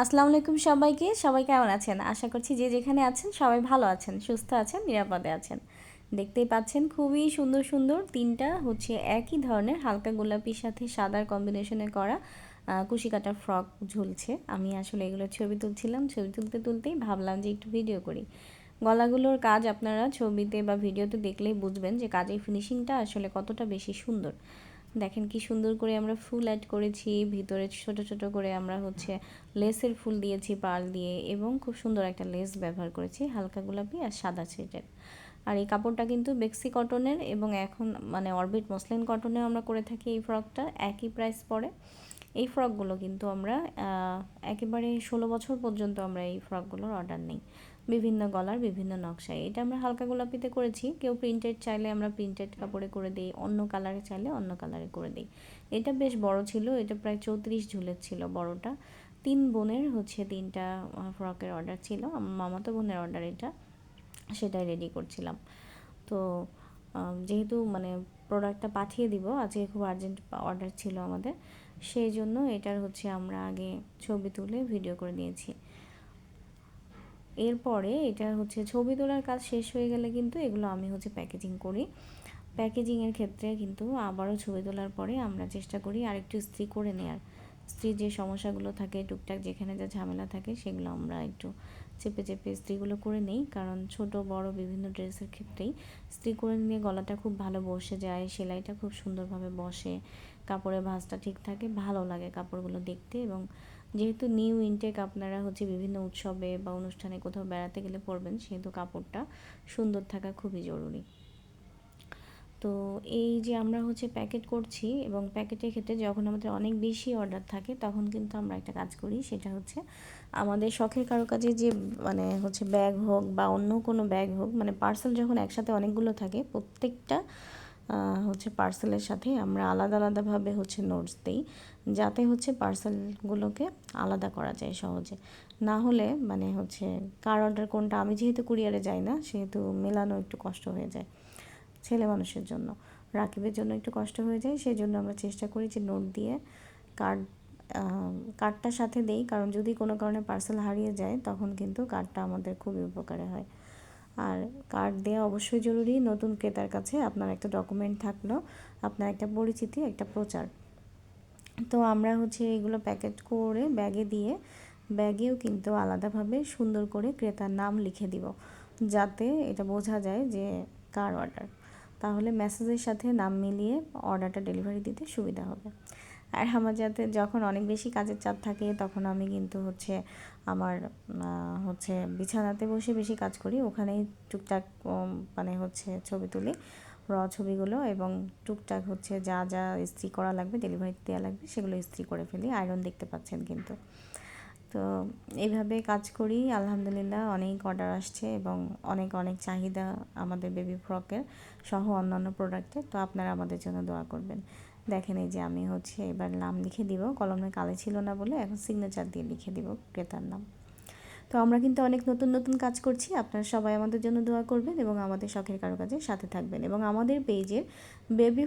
আসসালামু আলাইকুম সবাইকে। সবাই কেমন আছেন? আশা করছি যে যেখানে আছেন সবাই ভালো আছেন, সুস্থ আছেন, নিরাপদে আছেন। দেখতেই পাচ্ছেন খুবই সুন্দর সুন্দর তিনটা হচ্ছে একই ধরনের হালকা গোলাপির সাথে সাদার কম্বিনেশনে করা কুশি কাটার ফ্রক ঝুলছে। আমি আসলে এগুলো ছবি তুলছিলাম, ছবি তুলতে তুলতেই ভাবলাম যে একটু ভিডিও করি। গলাগুলোর কাজ আপনারা ছবিতে বা ভিডিওতে দেখলেই বুঝবেন যে কাজের ফিনিশিংটা আসলে কতটা বেশি সুন্দর। দেখেন কি সুন্দর করে আমরা ফুল অ্যাড করেছি, ভিতরে ছোট ছোট করে আমরা হচ্ছে লেসের ফুল দিয়েছি পাল দিয়ে এবং খুব সুন্দর একটা লেস ব্যবহার করেছি, হালকা গোলাপি আর সাদা সেটের আর এই কাপড়টা কিন্তু বেক্সি কটনের এবং এখন মানে অরবিট মসলিন কটনেও আমরা করে থাকি এই ফ্রকটা একই প্রাইস পড়ে। এই ফ্রকগুলো কিন্তু আমরা একেবারে ষোলো বছর পর্যন্ত আমরা এই ফ্রকগুলোর অর্ডার নিই। বিভিন্ন গলার বিভিন্ন নকশায়। এটা আমরা হালকা গোলাপিতে করেছি। কেউ প্রিন্টেড চাইলে আমরা প্রিন্টেড কাপড়ে করে দিই, অন্য কালারে চাইলে অন্য কালারে করে দিই। এটা বেশ বড় ছিল, এটা প্রায় চৌত্রিশ ঝুলের ছিল বড়টা। তিন বোনের হচ্ছে তিনটা ফ্রকের অর্ডার ছিল। আমার মামাতো বোনের অর্ডার এটা, সেটাই রেডি করছিলাম। তো যেহেতু মানে প্রোডাক্টটা পাঠিয়ে দিব, আজকে খুব আর্জেন্ট অর্ডার ছিল আমাদের। সেই জন্য এটার হচ্ছে আমরা আগে ছবি তুলে ভিডিও করে নিয়েছি। এরপরে এটা হচ্ছে ছবি তোলার কাজ শেষ হয়ে গেলে কিন্তু এগুলো আমি হচ্ছে প্যাকেজিং করি। প্যাকেজিংয়ের ক্ষেত্রে কিন্তু আবারও ছবি তোলার পরে আমরা চেষ্টা করি আরেকটু স্ত্রী করে নেওয়ার স্ত্রীর যে সমস্যাগুলো থাকে, টুকটাক যেখানে যা ঝামেলা থাকে সেগুলো আমরা একটু চেপে চেপে স্ত্রীগুলো করে নেই। কারণ ছোট, বড় বিভিন্ন ড্রেসের ক্ষেত্রেই স্ত্রী করে নিয়ে গলাটা খুব ভালো বসে যায়, সেলাইটা খুব সুন্দরভাবে বসে। কাপড়ের ভাঁজটা ঠিক থাকে, ভালো লাগে কাপড়গুলো দেখতে এবং যেহেতু নিউ ইনটেক আপনারা হচ্ছে বিভিন্ন উৎসবে বা অনুষ্ঠানে কোথাও বেড়াতে গেলে পরবেন, সেহেতু কাপড়টা সুন্দর থাকা খুবই জরুরি। তো এই যে আমরা হচ্ছে প্যাকেট করছি এবং প্যাকেটের ক্ষেত্রে যখন আমাদের অনেক বেশি অর্ডার থাকে, তখন কিন্তু আমরা একটা কাজ করি, সেটা হচ্ছে আমাদের শখের কারও কাজে যে মানে হচ্ছে ব্যাগ হোক বা অন্য কোনো ব্যাগ হোক মানে পার্সেল যখন একসাথে অনেকগুলো থাকে, প্রত্যেকটা হচ্ছে পার্সেলের সাথে আমরা আলাদা আলাদাভাবে হচ্ছে নোটস দিই, যাতে হচ্ছে পার্সেলগুলোকে আলাদা করা যায় সহজে। না হলে মানে হচ্ছে কার অর্ডার কোনটা, আমি যেহেতু কুরিয়ারে যাই না, সেহেতু মেলানো একটু কষ্ট হয়ে যায় ছেলে মানুষের জন্য। রাকিবের জন্য একটু কষ্ট হয়ে যায় সেই জন্য আমরা চেষ্টা করি যে নোট দিয়ে কার্ড কার্ডটার সাথে দেই, কারণ যদি কোনো কারণে পার্সেল হারিয়ে যায়, তখন কিন্তু কার্ডটা আমাদের খুবই উপকারে হয়। আর কার্ড দেওয়া অবশ্যই জরুরি। নতুন ক্রেতার কাছে আপনার একটা ডকুমেন্ট থাকল, আপনার একটা পরিচিতি, একটা প্রচার। তো আমরা হচ্ছে এগুলো প্যাকেট করে ব্যাগে দিয়ে ব্যাগেও কিন্তু আলাদাভাবে সুন্দর করে ক্রেতার নাম লিখে দিব, যাতে এটা বোঝা যায় যে কার অর্ডার তাহলে মেসেজের সাথে নাম মিলিয়ে অর্ডারটা ডেলিভারি দিতে সুবিধা হবে। আর আমার যাতে যখন অনেক বেশি কাজের চাপ থাকে, তখন আমি কিন্তু হচ্ছে আমার হচ্ছে বিছানাতে বসে বেশি কাজ করি। ওখানেই টুকটাক মানে হচ্ছে ছবি তুলি, র ছবিগুলো এবং টুকটাক হচ্ছে যা যা ইস্ত্রি করা লাগবে ডেলিভারি দেওয়া লাগবে, সেগুলো ইস্ত্রি করে ফেলি। আয়রন দেখতে পাচ্ছেন কিন্তু। তো এইভাবে কাজ করি। আলহামদুলিল্লাহ অনেক অর্ডার আসছে এবং অনেক অনেক চাহিদা আমাদের বেবি ফ্রকের সহ অন্যান্য প্রোডাক্টের তো আপনারা আমাদের জন্য দোয়া করবেন। দেখেন এই যে আমি হচ্ছে এবার নাম লিখে দিব। কলমে কালে ছিল না বলে এখন সিগনেচার দিয়ে লিখে দিব ক্রেতার নাম। তো আমরা কিন্তু অনেক নতুন নতুন কাজ করছি। আপনারা সবাই আমাদের জন্য দোয়া করবেন এবং আমাদের শখের কারও কাজে সাথে থাকবেন এবং আমাদের পেজের বেবি